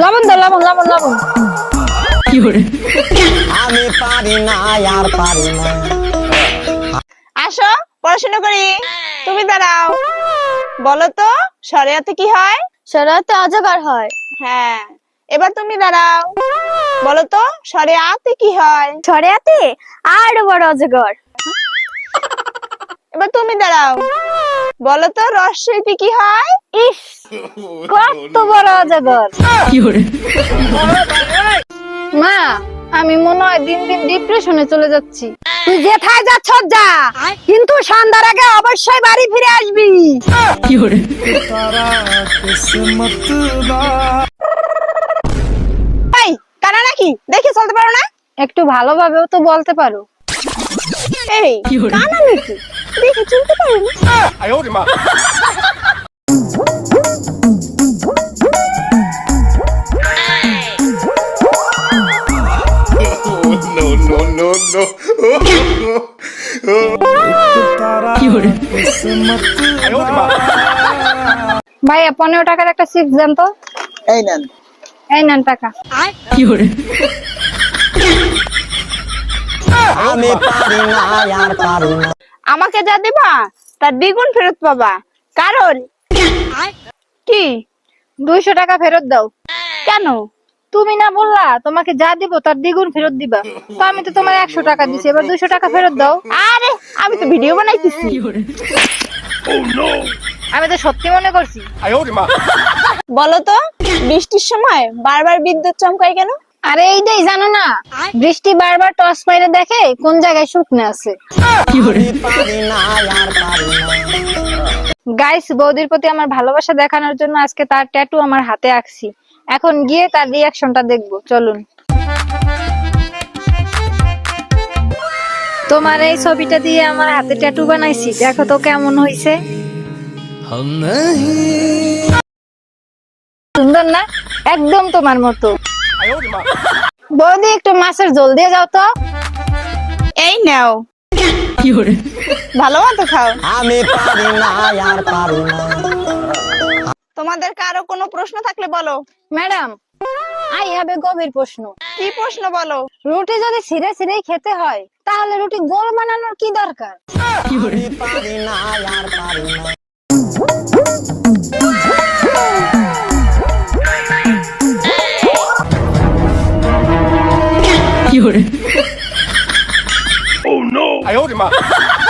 লবণ দাও লবণ লবণ লবণ। আমি পারি না আর পারি না। আসো পড়াশোনা করি। তুমি দাঁড়াও। বলো তো শরিয়াতে কি হয়? শরীয়তে অজগর হয়। হ্যাঁ। এবার তুমি দাঁড়াও। বলো তো শরিয়াতে কি হয়? শরীয়তে আর বড় অজগর। এবার তুমি দাঁড়াও। বলো তো কি হয়? ইস কত বড় অজগর মা আমি মনে হয় দিন দিন ডিপ্রেশনে চলে যাচ্ছি। তুই যেথায় যাচ্ছ যা। কিন্তু সন্ধ্যার আগে অবশ্যই বাড়ি ফিরে আসবি। কানা নাকি? দেখে চলতে পারো না? একটু ভালোভাবেও তো বলতে পারো। এই কানা নাকি? দেখে চলতে পারো না no, no, no, no. ভাইয়া পনেরো টাকার একটা চিপস দেন তো। এই নেন। এই নেন টাকা। আমি পারি না আর পারি না। আমাকে যা দিবা তার দ্বিগুণ ফেরত পাবা। কারণ কি? দুইশো টাকা ফেরত দাও। কেন? তুমি না বললা তোমাকে যা দিব তার দ্বিগুণ ফেরত দিবা। তো আমি তো তোমার একশো টাকা দিছি এবার দুইশো টাকা ফেরত দাও। আরে আমি তো ভিডিও বানাইতেছি। আমি তো সত্যি মনে করছি। বলো তো বৃষ্টির সময় বারবার বিদ্যুৎ চমকায় কেন? আরে এই এইটাই জানো না? বৃষ্টি বারবার টস মাইরে দেখে কোন জায়গায় শুকনো আছে। গাইস বৌদির প্রতি আমার ভালোবাসা দেখানোর জন্য আজকে তার ট্যাটু আমার হাতে আঁকছি। এখন গিয়ে তার রিয়াকশনটা দেখব চলুন। তোমার এই ছবিটা দিয়ে আমার হাতে ট্যাটু বানাইছি দেখো তো কেমন হইছে। সুন্দর না? একদম তোমার মতো। বৌদি একটু মাছের জল দিয়ে যাও তো। এই নাও। ভালো মতো খাও। আমি পারি না আর পারি না। তোমাদের কারও কোনো প্রশ্ন থাকলে বলো। ম্যাডাম আই হবে গভীর প্রশ্ন। কি প্রশ্ন বলো? রুটি যদি ছিঁড়ে ছিঁড়েই খেতে হয় তাহলে রুটি গোল বানানোর কি দরকার? আমি পারি না আর পারি না